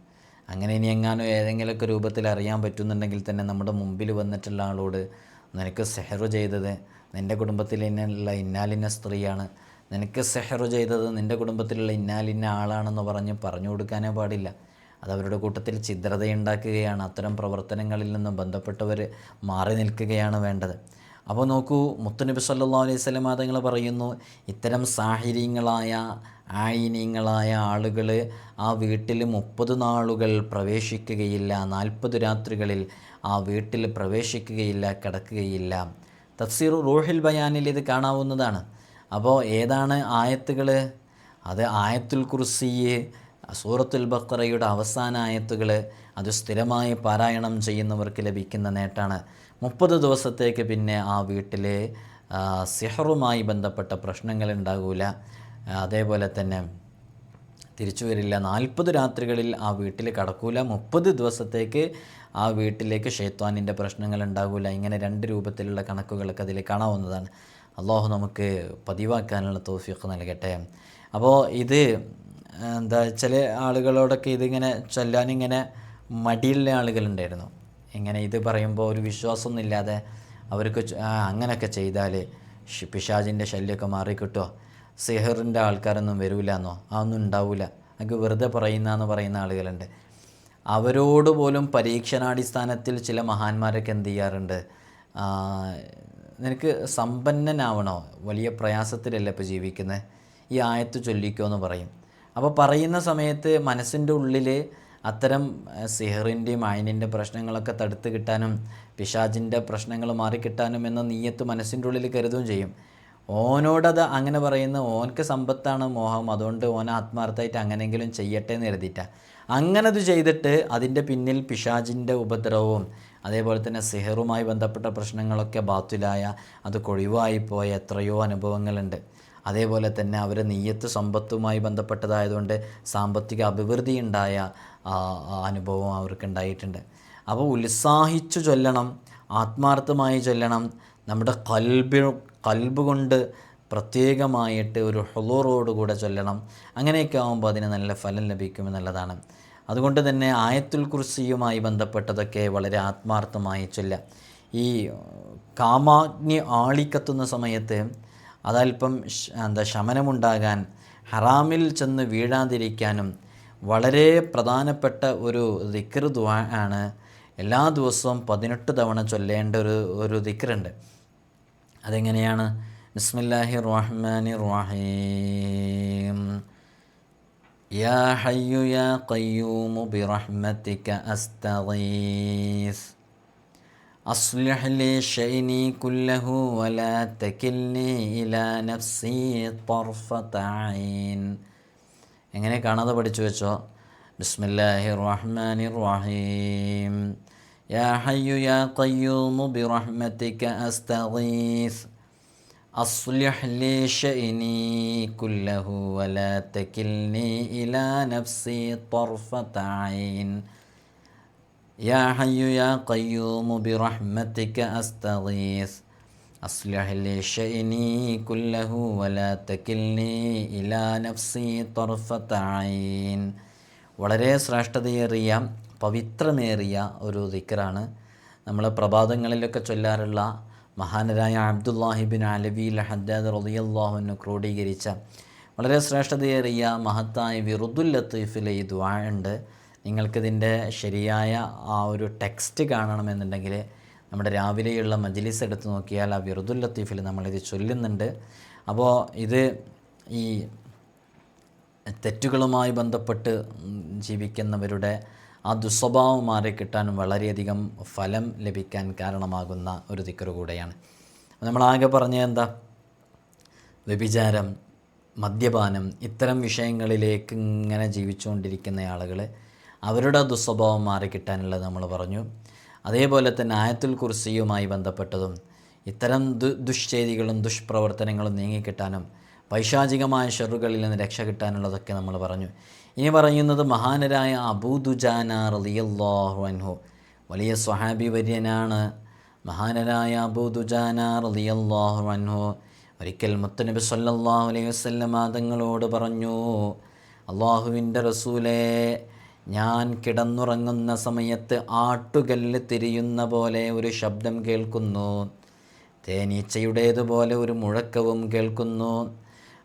അങ്ങനെ ഇനി എങ്ങാനും ഏതെങ്കിലുമൊക്കെ രൂപത്തിൽ അറിയാൻ പറ്റുന്നുണ്ടെങ്കിൽ തന്നെ നമ്മുടെ മുമ്പിൽ വന്നിട്ടുള്ള ആളോട് നിനക്ക് സെഹറു ചെയ്തത് നിന്റെ കുടുംബത്തിൽ ഇന്നുള്ള ഇന്നാലിന്ന സ്ത്രീയാണ്. നിനക്ക് സെഹറു ചെയ്തത് നിന്റെ കുടുംബത്തിലുള്ള ഇന്നാലിന്ന ആളാണെന്ന് പറഞ്ഞ് പറഞ്ഞു കൊടുക്കാനേ പാടില്ല. അത് അവരുടെ കൂട്ടത്തിൽ ഛിദ്രതയുണ്ടാക്കുകയാണ്. അത്തരം പ്രവർത്തനങ്ങളിൽ നിന്നും ബന്ധപ്പെട്ടവർ മാറി നിൽക്കുകയാണ് വേണ്ടത്. അപ്പോൾ നോക്കൂ മുത്തുനബി സല്ലാ അലൈഹി സ്വലം തങ്ങൾ പറയുന്നു ഇത്തരം സാഹചര്യങ്ങളായ ആയിനീങ്ങളായ ആളുകൾ ആ വീട്ടിൽ മുപ്പത് നാളുകൾ പ്രവേശിക്കുകയില്ല. നാൽപ്പത് രാത്രികളിൽ ആ വീട്ടിൽ പ്രവേശിക്കുകയില്ല കിടക്കുകയില്ല. തഫ്സീർ റൂഹിൽ ബയാനിൽ ഇത് കാണാവുന്നതാണ്. അപ്പോൾ ഏതാണ് ആയത്തുകൾ അത് ആയത്തുൽ കുർസിയെ സൂറത്തുൽ ബക്കറയുടെ അവസാന ആയത്തുകൾ അത് സ്ഥിരമായി പാരായണം ചെയ്യുന്നവർക്ക് ലഭിക്കുന്ന നേട്ടമാണ് മുപ്പത് ദിവസത്തേക്ക് പിന്നെ ആ വീട്ടിലെ ആ, സിഹറുമായി ബന്ധപ്പെട്ട പ്രശ്നങ്ങൾ ഉണ്ടാകില്ല അതേപോലെ തന്നെ തിരിച്ചു വരില്ല. നാൽപ്പത് രാത്രികളിൽ ആ വീട്ടിൽ കടക്കൂല. മുപ്പത് ദിവസത്തേക്ക് ആ വീട്ടിലേക്ക് ഷെയ്ത്വാനിന്റെ പ്രശ്നങ്ങൾ ഉണ്ടാകില്ല ഇങ്ങനെ രണ്ട് രൂപത്തിലുള്ള കണക്കുകളൊക്കെ അതിൽ കാണാവുന്നതാണ്. അള്ളാഹു നമുക്ക് പതിവാക്കാനുള്ള തോഫിയൊക്കെ നൽകട്ടെ. അപ്പോൾ ഇത് എന്താ ചില ആളുകളോടൊക്കെ ഇതിങ്ങനെ ചൊല്ലാനിങ്ങനെ മടിയുള്ള ആളുകളുണ്ടായിരുന്നു. ഇങ്ങനെ ഇത് പറയുമ്പോൾ ഒരു വിശ്വാസമൊന്നും ഇല്ലാതെ അവർക്ക് അങ്ങനെയൊക്കെ ചെയ്താൽ പിശാജിന്റെ ശല്യമൊക്കെ മാറിക്കിട്ടുമോ സിഹറിന്റെ ആൾക്കാരൊന്നും വരില്ല എന്നോ അതൊന്നും ഉണ്ടാവില്ല അതൊക്കെ വെറുതെ പറയുന്നതെന്ന് പറയുന്ന ആളുകളുണ്ട്. അവരോട് പോലും പരീക്ഷണാടിസ്ഥാനത്തിൽ ചില മഹാന്മാരൊക്കെ എന്ത് ചെയ്യാറുണ്ട്? നിനക്ക് സമ്പന്നനാവണോ? വലിയ പ്രയാസത്തിലല്ലേ ഇപ്പോൾ ജീവിക്കുന്നത് ഈ ആയത്ത് ചൊല്ലിക്കോ എന്ന് പറയും. അപ്പോൾ പറയുന്ന സമയത്ത് മനസ്സിന്റെ ഉള്ളിൽ അത്തരം സിഹറിന്റെയും അയനിന്റെ പ്രശ്നങ്ങളൊക്കെ തടുത്ത് കിട്ടാനും പിശാജിന്റെ പ്രശ്നങ്ങൾ മാറിക്കിട്ടാനും എന്ന നീയത്ത് മനസ്സിന്റെ ഉള്ളിൽ കരുതുകയും ചെയ്യും. ഓനോടത് അങ്ങനെ പറയുന്ന ഓൻക്ക് സമ്പത്താണ് മോഹം അതുകൊണ്ട് ഓൻ ആത്മാർത്ഥമായിട്ട് അങ്ങനെയെങ്കിലും ചെയ്യട്ടെ എന്ന് കരുതിയിട്ടാണ് അങ്ങനെ അത് ചെയ്തിട്ട് അതിന്റെ പിന്നിൽ പിശാജിന്റെ ഉപദ്രവവും അതേപോലെ തന്നെ സിഹറുമായി ബന്ധപ്പെട്ട പ്രശ്നങ്ങളൊക്കെ ബാത്തിലായ അത് കൊഴിവായി പോയ എത്രയോ അനുഭവങ്ങളുണ്ട്. അതേപോലെ തന്നെ അവരെ നെയ്യത്ത് സമ്പത്തുമായി ബന്ധപ്പെട്ടതായതുകൊണ്ട് സാമ്പത്തിക അഭിവൃദ്ധി ഉണ്ടായ അനുഭവം അവർക്കുണ്ടായിട്ടുണ്ട്. അപ്പോൾ ഉത്സാഹിച്ചു ചൊല്ലണം ആത്മാർത്ഥമായി ചൊല്ലണം. നമ്മുടെ കൽബി കൽബ് കൊണ്ട് പ്രത്യേകമായിട്ട് ഒരു ഹൊളോറോടുകൂടെ ചൊല്ലണം. അങ്ങനെയൊക്കെ ആകുമ്പോൾ അതിന് നല്ല ഫലം ലഭിക്കുമെന്നുള്ളതാണ്. അതുകൊണ്ട് തന്നെ ആയത്തുൽ കുർസിയുമായി ബന്ധപ്പെട്ടതൊക്കെ വളരെ ആത്മാർത്ഥമായി ചൊല്ല. ഈ കാമാഗ്നി ആളിക്കത്തുന്ന സമയത്ത് അതല്പം എന്താ ശമനമുണ്ടാകാൻ ഹറാമിൽ ചെന്ന് വീഴാതിരിക്കാനും വളരെ പ്രധാനപ്പെട്ട ഒരു ദുആ ആണ് എല്ലാ ദിവസവും പതിനെട്ട് തവണ ചൊല്ലേണ്ട ഒരു ഒരു ദിക്റുണ്ട്. അതെങ്ങനെയാണ്? ബിസ്മില്ലാഹി റഹ്മാനി റഹീം. يا حي يا قيوم برحمتك أستغيث أصلح لي شأني كله ولا تكلني إلى نفسي طرفة عين എങ്ങനെ കാണാതെ പഠിച്ചു വെച്ചോ ബിസ്മില്ലാഹി റഹ്മാനി റഹീം യാ ഹയ്യു യാ ഖയ്യൂമു ബിറഹ്മതിക അസ്തഗീസ് أصلح لي شأني كله ولا تكلني إلى نفسي طرفة عين يا حي يا قيوم برحمتك أستغيث أصلح لي شأني كله ولا تكلني إلى نفسي طرفة عين വളരെ ശ്രേഷ്ഠതയേറിയ പവിത്രമേറിയ ഒരു ദിക്കറാണ് നമ്മൾ പ്രഭാതങ്ങളിലൊക്കെ ചൊല്ലാറുള്ള മഹാനരായ അബ്ദുല്ലാഹിബിൻ അലവി ഹദ്ദാദ് റളിയല്ലാഹുവിന് ക്രോഡീകരിച്ച വളരെ ശ്രേഷ്ഠതയേറിയ മഹത്തായ വിറുദുൽ ലത്തീഫിലെ ഈ ദ്വാഴുണ്ട് നിങ്ങൾക്കിതിന്റെ ശരിയായ ആ ഒരു ടെക്സ്റ്റ് കാണണമെന്നുണ്ടെങ്കിൽ നമ്മുടെ രാവിലെയുള്ള മജ്ലിസ് എടുത്ത് നോക്കിയാൽ ആ വിറുദുൽ ലത്തീഫിൽ നമ്മളിത് ചൊല്ലുന്നുണ്ട്. അപ്പോൾ ഇത് ഈ തെറ്റുകളുമായി ബന്ധപ്പെട്ട് ജീവിക്കുന്നവരുടെ ആ ദുസ്വഭാവം മാറി കിട്ടാൻ വളരെയധികം ഫലം ലഭിക്കാൻ കാരണമാകുന്ന ഒരു ദിക്കറ് കൂടെയാണ്. നമ്മളാകെ പറഞ്ഞത് എന്താ? വ്യഭിചാരം മദ്യപാനം ഇത്തരം വിഷയങ്ങളിലേക്ക് ഇങ്ങനെ ജീവിച്ചുകൊണ്ടിരിക്കുന്ന ആളുകൾ അവരുടെ ദുസ്വഭാവം മാറിക്കിട്ടാനുള്ളത് നമ്മൾ പറഞ്ഞു. അതേപോലെ തന്നെ ആയത്തുൽ കുർസിയുമായി ബന്ധപ്പെട്ടതും ഇത്തരം ദു ദുഷ്ചെയ്തികളും ദുഷ്പ്രവർത്തനങ്ങളും നീങ്ങിക്കിട്ടാനും പൈശാചികമായ ഷെറുകളിൽ നിന്ന് രക്ഷ കിട്ടാനുള്ളതൊക്കെ നമ്മൾ പറഞ്ഞു. ഇനി പറയുന്നത് മഹാനരായ അബൂദുജാന റളിയല്ലാഹു അൻഹു. വലിയ സ്വഹാബി വര്യനാണ് മഹാനരായ അബൂദുജാന റളിയല്ലാഹു അൻഹു. ഒരിക്കൽ മുത്തനബി സല്ലല്ലാഹു അലൈഹി വസല്ലമ തങ്ങളോട് പറഞ്ഞു അള്ളാഹുവിന്റെ റസൂലേ ഞാൻ കിടന്നുറങ്ങുന്ന സമയത്ത് ആട്ടുകല്ല് തിരിയുന്ന പോലെ ഒരു ശബ്ദം കേൾക്കുന്നു. തേനീച്ചയുടേതുപോലെ ഒരു മുഴക്കവും കേൾക്കുന്നു.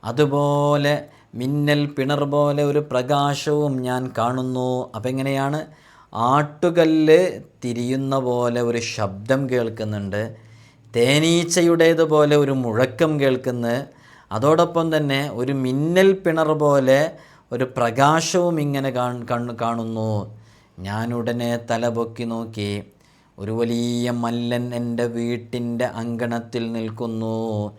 അതുപോലെ മിന്നൽ പിണർ പോലെ ഒരു പ്രകാശവും ഞാൻ കാണുന്നു. അപ്പം എങ്ങനെയാണ്? ആട്ടുകല്ല് തിരിയുന്ന പോലെ ഒരു ശബ്ദം കേൾക്കുന്നുണ്ട്. തേനീച്ചയുടേതുപോലെ ഒരു മുഴക്കം കേൾക്കുന്നു. അതോടൊപ്പം തന്നെ ഒരു മിന്നൽ പിണർ പോലെ ഒരു പ്രകാശവും ഇങ്ങനെ കാണ് കാണുന്നു. ഞാൻ ഉടനെ തല പൊക്കി നോക്കി. ഒരു വലിയ മല്ലൻ എന്റെ വീട്ടിന്റെ അങ്കണത്തിൽ നിൽക്കുന്നു.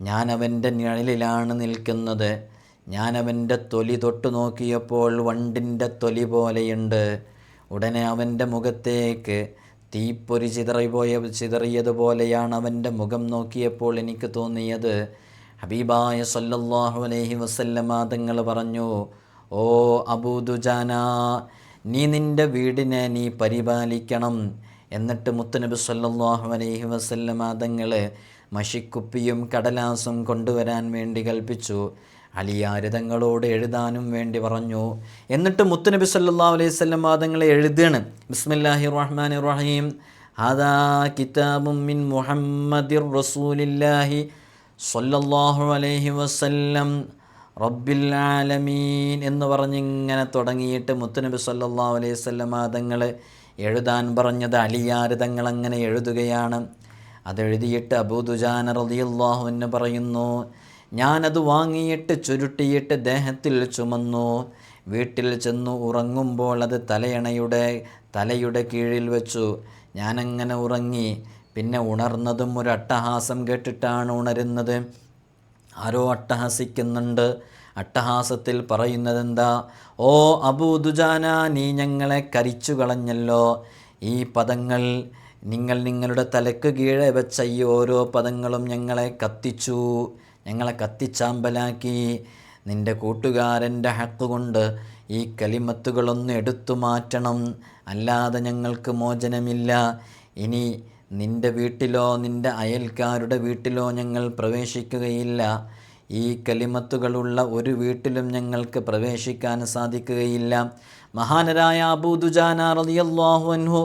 ഞാൻ അവന്റെ നിഴലിലാണ് നിൽക്കുന്നത്. ഞാൻ അവന്റെ തൊലി തൊട്ടു നോക്കിയപ്പോൾ വണ്ടിന്റെ തൊലി പോലെയുണ്ട്. ഉടനെ അവന്റെ മുഖത്തേക്ക് തീപ്പൊരി ചിതറിപ്പോയ ചിതറിയതുപോലെയാണ് അവന്റെ മുഖം നോക്കിയപ്പോൾ എനിക്ക് തോന്നിയത്. ഹബീബായ സല്ലല്ലാഹു അലൈഹി വസല്ലമ തങ്ങൾ പറഞ്ഞു ഓ അബൂദുജാന നീ നിന്റെ വീടിനെ നീ പരിപാലിക്കണം. എന്നിട്ട് മുത്തനബി സല്ലല്ലാഹു അലൈഹി വസല്ലമ തങ്ങൾ മഷിക്കുപ്പിയും കടലാസും കൊണ്ടുവരാൻ വേണ്ടി കൽപ്പിച്ചു. അലിയാര് തങ്ങളോട് എഴുതാനും വേണ്ടി പറഞ്ഞു. എന്നിട്ട് മുത്തുനബി സല്ലാ അലൈഹി സ്വല്ലം വാദങ്ങളെ എഴുതാണ്. ബിസ്മില്ലാഹി റഹ്മാൻ റഹീം ഹാദാ കിതാബും മിൻ മുഹമ്മദിർ റസൂലില്ലാഹി സല്ലല്ലാഹു അലൈഹി വസല്ലം. റബ്ബിൽ ആലമീൻ എന്ന് പറഞ്ഞിങ്ങനെ തുടങ്ങിയിട്ട് മുത്തുനബി സല്ലാ അലൈഹി സ്വല്ലം വാദങ്ങൾ എഴുതാൻ പറഞ്ഞത് അലിയാരിതങ്ങൾ അങ്ങനെ എഴുതുകയാണ്. അതെഴുതിയിട്ട് അബൂദുജാന റളിയല്ലാഹു എന്ന് പറയുന്നു ഞാനത് വാങ്ങിയിട്ട് ചുരുട്ടിയിട്ട് ദേഹത്തിൽ ചുമന്നു. വീട്ടിൽ ചെന്നു ഉറങ്ങുമ്പോൾ അത് തലയണയുടെ തലയുടെ കീഴിൽ വെച്ചു. ഞാനങ്ങനെ ഉറങ്ങി. പിന്നെ ഉണർന്നതും ഒരു അട്ടഹാസം കേട്ടിട്ടാണ് ഉണരുന്നത്. ആരോ അട്ടഹസിക്കുന്നുണ്ട്. അട്ടഹാസത്തിൽ പറയുന്നതെന്താ? ഓ അബൂദുജാന നീ ഞങ്ങളെ കരിച്ചു കളഞ്ഞല്ലോ. ഈ പദങ്ങൾ നിങ്ങൾ നിങ്ങളുടെ തലക്ക് കീഴെ വെച്ച ഈ ഓരോ പദങ്ങളും ഞങ്ങളെ കത്തിച്ചു. ഞങ്ങളെ കത്തിച്ചാമ്പലാക്കി. നിന്റെ കൂട്ടുകാരന്റെ ഹക്ക് കൊണ്ട് ഈ കലിമത്തുകളൊന്ന് എടുത്തു മാറ്റണം. അല്ലാതെ ഞങ്ങൾക്ക് മോചനമില്ല. ഇനി നിന്റെ വീട്ടിലോ നിന്റെ അയൽക്കാരുടെ വീട്ടിലോ ഞങ്ങൾ പ്രവേശിക്കുകയില്ല. ഈ കലിമത്തുകളുള്ള ഒരു വീട്ടിലും ഞങ്ങൾക്ക് പ്രവേശിക്കാൻ സാധിക്കുകയില്ല. മഹാനരായ അബൂദുജാന റളിയല്ലാഹു അൻഹു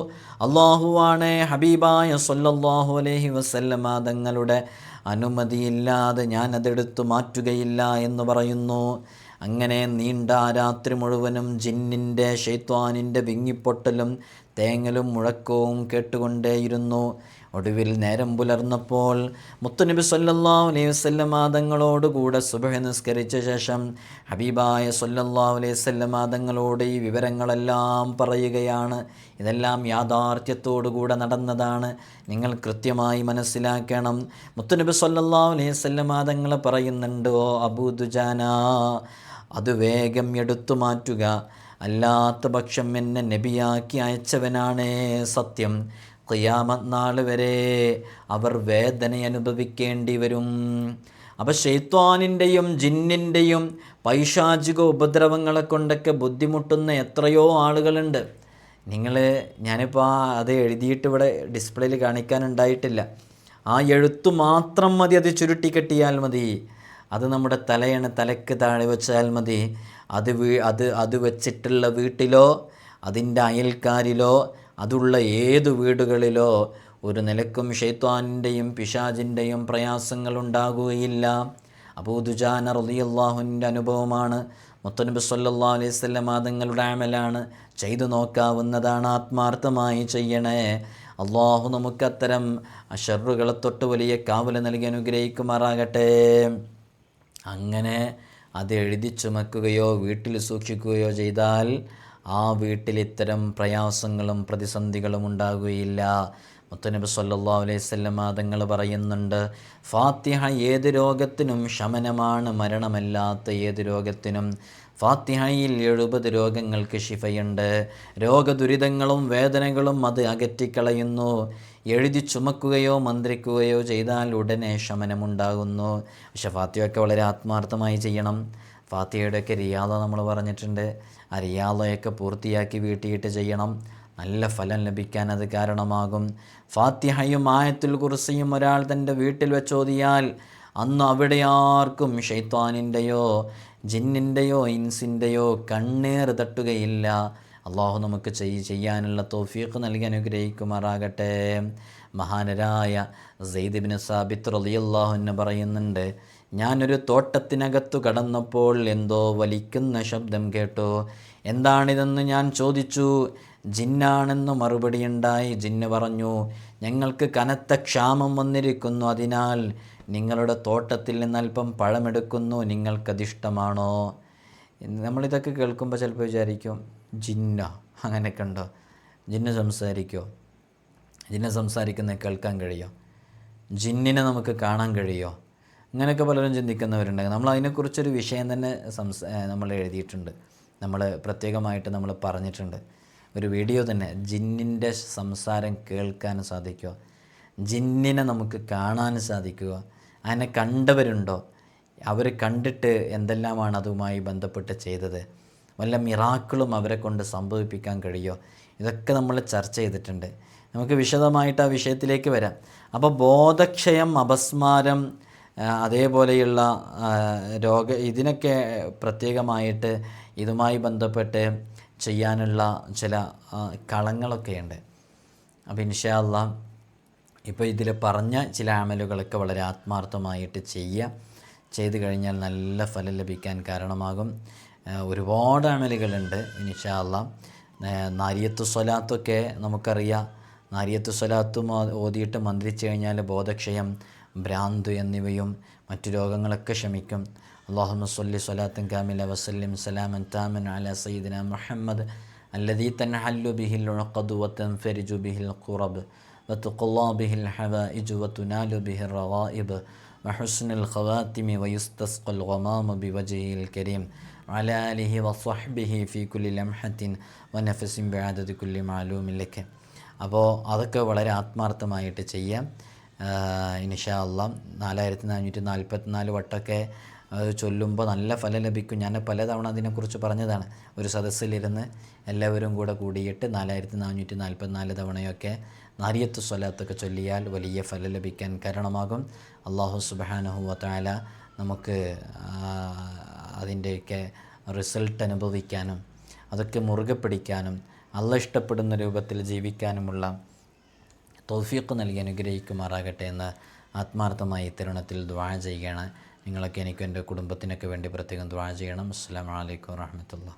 അള്ളാഹുവാണ് ഹബീബായ സല്ലല്ലാഹു അലൈഹി വസല്ലമ തങ്ങളുടെ അനുമതിയില്ലാതെ ഞാനതെടുത്തു മാറ്റുകയില്ല എന്ന് പറയുന്നു. അങ്ങനെ നീണ്ട രാത്രി മുഴുവനും ജിന്നിന്റെ ഷെയ്ത്വാനിന്റെ വിങ്ങിപ്പൊട്ടലും തേങ്ങലും മുഴക്കവും കേട്ടുകൊണ്ടേയിരുന്നു. ഒടുവിൽ നേരം പുലർന്നപ്പോൾ മുത്തുനബി സൊല്ലാ അലൈഹി വസല്ലമ തങ്ങളോടുകൂടെ സുബഹ നിസ്കരിച്ച ശേഷം ഹബീബായ സൊല്ലാ അലൈഹി വസല്ലമ തങ്ങളോട് ഈ വിവരങ്ങളെല്ലാം പറയുകയാണ്. ഇതെല്ലാം യാഥാർത്ഥ്യത്തോടുകൂടെ നടന്നതാണ്. നിങ്ങൾ കൃത്യമായി മനസ്സിലാക്കണം. മുത്തുനബി സൊല്ലാ അലൈഹി വസല്ലമ തങ്ങൾ പറയുന്നുണ്ട് ഓ അബൂദുജാന അത് വേഗം എടുത്തു മാറ്റുക. അല്ലാത്ത പക്ഷം എന്നെ നബിയാക്കി അയച്ചവനാണേ സത്യം. നാൾ വരെ അവർ വേദന അനുഭവിക്കേണ്ടി വരും അപ്പോൾ ഷെയ്ത്വാനിന്റെയും ജിന്നിന്റെയും പൈശാചിക ഉപദ്രവങ്ങളെ കൊണ്ടൊക്കെ ബുദ്ധിമുട്ടുന്ന എത്രയോ ആളുകളുണ്ട്. നിങ്ങൾ ഞാനിപ്പോൾ അത് എഴുതിയിട്ട് ഇവിടെ ഡിസ്പ്ലേയിൽ കാണിക്കാനുണ്ടായിട്ടില്ല. ആ എഴുത്തു മാത്രം മതി അത് ചുരുട്ടിക്കെട്ടിയാൽ മതി. അത് നമ്മുടെ തലയണ തലയ്ക്ക് താഴെ വെച്ചാൽ മതി. അത് വീ അത് അത് വെച്ചിട്ടുള്ള വീട്ടിലോ അതിന്റെ അയൽക്കാരിലോ അതുള്ള ഏത് വീടുകളിലോ ഒരു നിലക്കും ഷെയ്ത്വാനിന്റെയും പിശാജിന്റെയും പ്രയാസങ്ങൾ ഉണ്ടാകുകയില്ല അബൂദുജാന റളിയല്ലാഹുവിന്റെ അനുഭവമാണ്. മുത്തനബി സല്ലാ അലൈഹി മാതങ്ങളുടെ തങ്ങളുടെ അമലാണ് ചെയ്തു നോക്കാവുന്നതാണ് ആത്മാർത്ഥമായി ചെയ്യണേ. അള്ളാഹു നമുക്കത്തരം അഷറുകളെ തൊട്ട് വലിയ കാവൽ നൽകി അനുഗ്രഹിക്കുമാറാകട്ടെ. അങ്ങനെ അത് എഴുതി ചുമക്കുകയോ വീട്ടിൽ സൂക്ഷിക്കുകയോ ചെയ്താൽ ആ വീട്ടിൽ ഇത്തരം പ്രയാസങ്ങളും പ്രതിസന്ധികളും ഉണ്ടാകുകയില്ല. മുത്തനബി സല്ലാ അലൈഹി വസല്ലം തങ്ങൾ പറയുന്നുണ്ട് ഫാത്തിഹ ഏത് രോഗത്തിനും ശമനമാണ് മരണമല്ലാത്ത ഏത് രോഗത്തിനും. ഫാത്തിഹയിൽ എഴുപത് രോഗങ്ങൾക്ക് ശിഫയുണ്ട്. രോഗദുരിതങ്ങളും വേദനകളും അത് അകറ്റിക്കളയുന്നു. എഴുതി ചുമക്കുകയോ മന്ത്രിക്കുകയോ ചെയ്താൽ ഉടനെ ശമനമുണ്ടാകുന്നു. പക്ഷെ ഫാത്തിയൊക്കെ വളരെ ആത്മാർത്ഥമായി ചെയ്യണം. ഫാത്തിയുടെയൊക്കെ റിയാദ നമ്മൾ പറഞ്ഞിട്ടുണ്ട്. ആ റിയാദയൊക്കെ പൂർത്തിയാക്കി വീട്ടിയിട്ട് ചെയ്യണം. നല്ല ഫലം ലഭിക്കാൻ അത് കാരണമാകും. ഫാത്തിഹയും ആയത്തുൽ കുറിസയും ഒരാൾ തന്റെ വീട്ടിൽ വെച്ചോതിയാൽ അന്ന് അവിടെ ആർക്കും ഷെയ്ത്താനിന്റെയോ ജിന്നിന്റെയോ ഇൻസിന്റെയോ കണ്ണീർ തട്ടുകയില്ല. അള്ളാഹു നമുക്ക് ചെയ് ചെയ്യാനുള്ള തോഫീഖ് നൽകി അനുഗ്രഹിക്കുമാറാകട്ടെ. മഹാനരായ സെയ്ദിബിന് സാബിത്ത് റളിയല്ലാഹു എന്ന് പറയുന്നുണ്ട് ഞാനൊരു തോട്ടത്തിനകത്തു കടന്നപ്പോൾ എന്തോ വലിക്കുന്ന ശബ്ദം കേട്ടു. എന്താണിതെന്ന് ഞാൻ ചോദിച്ചു. ജിന്നാണെന്ന് മറുപടിയുണ്ടായി ജിന്ന് പറഞ്ഞു ഞങ്ങൾക്ക് കനത്ത ക്ഷാമം വന്നിരിക്കുന്നു. അതിനാൽ നിങ്ങളുടെ തോട്ടത്തിൽ നിന്ന് പഴമെടുക്കുന്നു. നിങ്ങൾക്കതിഷ്ടമാണോ? നമ്മളിതൊക്കെ കേൾക്കുമ്പോൾ ചിലപ്പോൾ വിചാരിക്കും ജിന്ന? അങ്ങനെയൊക്കെ ഉണ്ടോ ജിന്ന് സംസാരിക്കുമോ ജിന്നെ സംസാരിക്കുന്ന കേൾക്കാൻ കഴിയുമോ ജിന്നിനെ നമുക്ക് കാണാൻ കഴിയോ? അങ്ങനെയൊക്കെ പലരും ചിന്തിക്കുന്നവരുണ്ട് നമ്മൾ അതിനെക്കുറിച്ചൊരു വിഷയം തന്നെ സംസ നമ്മൾ എഴുതിയിട്ടുണ്ട്. നമ്മൾ പ്രത്യേകമായിട്ട് നമ്മൾ പറഞ്ഞിട്ടുണ്ട്. ഒരു വീഡിയോ തന്നെ ജിന്നിന്റെ സംസാരം കേൾക്കാൻ സാധിക്കുക ജിന്നിനെ നമുക്ക് കാണാൻ സാധിക്കുക അതിനെ കണ്ടവരുണ്ടോ അവർ കണ്ടിട്ട് എന്തെല്ലാമാണ് അതുമായി ബന്ധപ്പെട്ട് ചെയ്തത് വല്ല മിറാക്കളും അവരെ കൊണ്ട് സംഭവിപ്പിക്കാൻ കഴിയുമോ ഇതൊക്കെ നമ്മൾ ചർച്ച ചെയ്തിട്ടുണ്ട്. നമുക്ക് വിശദമായിട്ട് ആ വിഷയത്തിലേക്ക് വരാം. അപ്പോൾ ബോധക്ഷയം അപസ്മാരം അതേപോലെയുള്ള രോഗ ഇതിനൊക്കെ പ്രത്യേകമായിട്ട് ഇതുമായി ബന്ധപ്പെട്ട് ചെയ്യാനുള്ള ചില കളങ്ങളൊക്കെയുണ്ട്. അപ്പോൾ ഇൻഷാല്ല ഇപ്പോൾ ഇതിൽ പറഞ്ഞ ചില അമലുകളൊക്കെ വളരെ ആത്മാർത്ഥമായിട്ട് ചെയ്യുക ചെയ്തു കഴിഞ്ഞാൽ നല്ല ഫലം ലഭിക്കാൻ കാരണമാകും. ഒരുപാട് അമലുകളുണ്ട് ഇൻഷാല്ല നാരിയത്ത് സ്വലാത്തൊക്കെ നമുക്കറിയാം. നാരിയത്ത് സ്വലാത്തും ഓതിയിട്ട് മന്ത്രിച്ചു കഴിഞ്ഞാൽ ബോധക്ഷയം ഭ്രാന്ത് എന്നിവയും മറ്റു രോഗങ്ങളൊക്കെ ശമിക്കും അള്ളാഹുമ സല്ലി സ്വലാത്തൻ കാമില വസല്ലിം സലാമൻ താമൻ അല സയ്യിദിന മുഹമ്മദ് الذي تنحل به العقد وتنفرج به القرب وتقضى به الحوائج وتنال به الروائب وحسن الخواتم ويستسقى الغمام بوجهه الكريم وعلى آله وصحبه في كل لمحة ونفس بعدد كل معلوم لك അപ്പോൾ അതൊക്കെ വളരെ ആത്മാർത്ഥമായിട്ട് ചെയ്യാം ഇനിഷാ അല്ലാം നാലായിരത്തി നാനൂറ്റി നാൽപ്പത്തി നാല് വട്ടമൊക്കെ ചൊല്ലുമ്പോൾ നല്ല ഫലം ലഭിക്കും. ഞാൻ പലതവണ അതിനെക്കുറിച്ച് പറഞ്ഞതാണ്. ഒരു സദസ്സിലിരുന്ന് എല്ലാവരും കൂടെ കൂടിയിട്ട് നാലായിരത്തി നാനൂറ്റി നാൽപ്പത്തി നാല് തവണയൊക്കെ നാരിയത്ത് സ്വലാത്തൊക്കെ ചൊല്ലിയാൽ വലിയ ഫലം ലഭിക്കാൻ കാരണമാകും. അള്ളാഹു സുബാനഹു താല നമുക്ക് അതിന്റെയൊക്കെ റിസൾട്ട് അനുഭവിക്കാനും അതൊക്കെ മുറുകെ പിടിക്കാനും അള്ള ഇഷ്ടപ്പെടുന്ന രൂപത്തിൽ ജീവിക്കാനുമുള്ള തൗഫീഖ് നൽകി അനുഗ്രഹിക്കുമാറാകട്ടെ എന്ന് ആത്മാർത്ഥമായി തരുണത്തിൽ ദ്വാ ചെയ്യുകയാണ്. നിങ്ങളൊക്കെ എനിക്കും എന്റെ കുടുംബത്തിനൊക്കെ വേണ്ടി പ്രത്യേകം ദ്വാ ചെയ്യണം. അസ്സാം വലൈക്കും വാഹമത്തുള്ള